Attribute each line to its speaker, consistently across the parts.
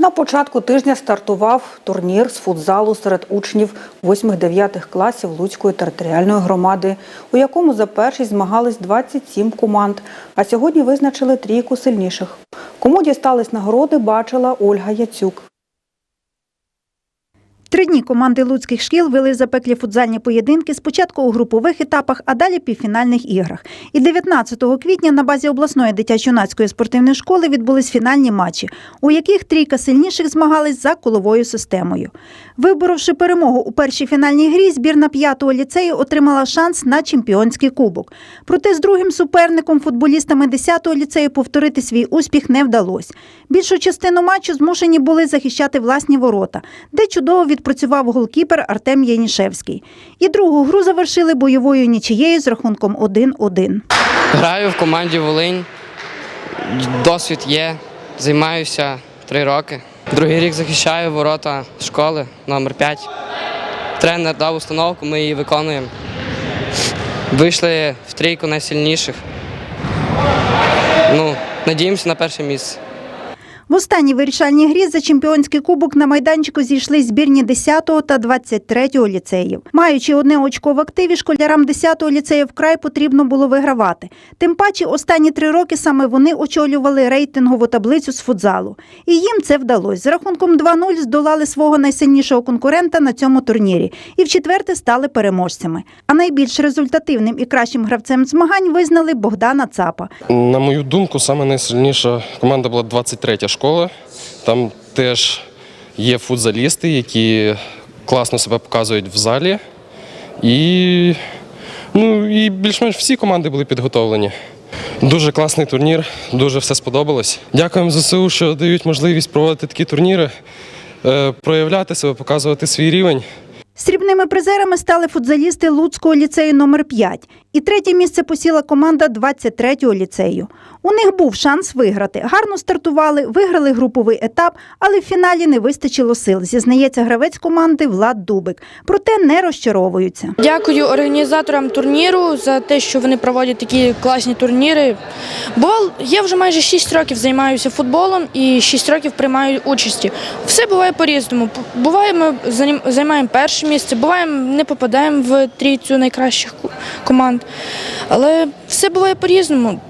Speaker 1: На початку тижня стартував турнір з футзалу серед учнів 8-9 класів Луцької територіальної громади, у якому за першість змагались 27 команд, а сьогодні визначили трійку сильніших. Кому дістались нагороди, бачила Ольга Яцюк.
Speaker 2: Три дні команди луцьких шкіл вели запеклі футзальні поєдинки спочатку у групових етапах, а далі півфінальних іграх. І 19 квітня на базі обласної дитячо-юнацької спортивної школи відбулись фінальні матчі, у яких трійка сильніших змагались за коловою системою. Виборовши перемогу у першій фінальній грі, збірна п'ятого ліцею отримала шанс на чемпіонський кубок. Проте з другим суперником футболістами 10-го ліцею повторити свій успіх не вдалося. Більшу частину матчу змушені були захищати власні ворота, де чудово відпрацював голкіпер Артем Янішевський. І другу гру завершили бойовою нічиєю з рахунком 1-1.
Speaker 3: Граю в команді Волинь. Досвід є, займаюся три роки. Другий рік захищаю ворота школи номер 5 Тренер дав установку, ми її виконуємо. Вийшли в трійку найсильніших. Ну, надіємося на перше місце.
Speaker 2: В останній вирішальній грі за чемпіонський кубок на майданчику зійшли збірні 10-го та 23-го ліцеїв. Маючи одне очко в активі, школярам 10-го ліцею вкрай потрібно було вигравати. Тим паче, останні три роки саме вони очолювали рейтингову таблицю з футзалу. І їм це вдалося. З рахунком 2-0 здолали свого найсильнішого конкурента на цьому турнірі і в четверте стали переможцями. А найбільш результативним і кращим гравцем змагань визнали Богдана Цапа.
Speaker 4: На мою думку, найсильніша команда була 23 школа. Там теж є футзалісти, які класно себе показують в залі. І, ну, і більш-менш всі команди були підготовлені. Дуже класний турнір, дуже все сподобалось. Дякуємо ЗСУ, що дають можливість проводити такі турніри, е, проявляти себе, показувати свій рівень.
Speaker 2: Срібними призерами стали футзалісти Луцького ліцею номер 5 І третє місце посіла команда 23-го ліцею. У них був шанс виграти. Гарно стартували, виграли груповий етап, але в фіналі не вистачило сил, зізнається гравець команди Влад Дубик. Проте не розчаровуються.
Speaker 5: Дякую організаторам турніру за те, що вони проводять такі класні турніри. Бо я вже майже 6 років займаюся футболом і 6 років приймаю участі. Все буває по-різному. Буває, ми займаємо перше місце, буває, не попадаємо в трійцю найкращих команд. Але все буває по-різному.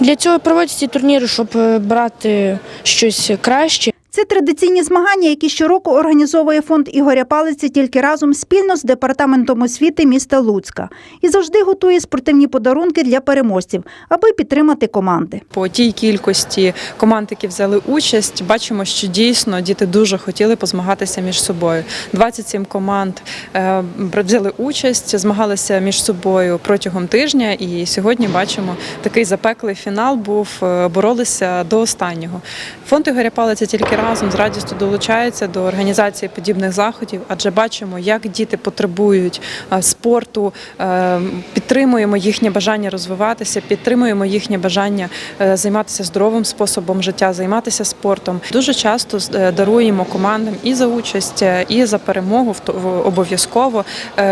Speaker 5: Для цього проводять ці турніри, щоб е, брати щось краще.
Speaker 2: Це традиційні змагання, які щороку організовує фонд Ігоря Палиці тільки разом спільно з департаментом освіти міста Луцька і завжди готує спортивні подарунки для переможців, аби підтримати команди.
Speaker 6: По тій кількості команд, які взяли участь, бачимо, що дійсно діти дуже хотіли позмагатися між собою. 27 команд е, взяли участь, змагалися між собою протягом тижня, і сьогодні бачимо такий запеклий фінал. Був е, боролися до останнього. Фонд Ігоря Палиця тільки разом з радістю долучається до організації подібних заходів, адже бачимо, як діти потребують е, спорту, е, підтримуємо їхнє бажання розвиватися, підтримуємо їхнє бажання е, займатися здоровим способом життя, займатися спортом. Дуже часто даруємо командам і за участь, і за перемогу обов'язково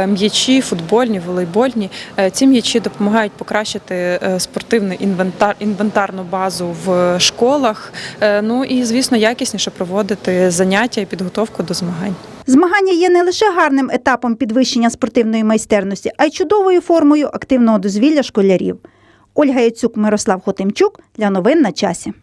Speaker 6: м'ячі, футбольні, волейбольні. Ці м'ячі допомагають покращити спортивний інвентар, інвентарну базу в школах. Ну і звісно, якісніше проводити заняття і підготовку до змагань.
Speaker 2: Змагання є не лише гарним етапом підвищення спортивної майстерності, а й чудовою формою активного дозвілля школярів. Ольга Яцюк, Мирослав Хотимчук для новин на часі.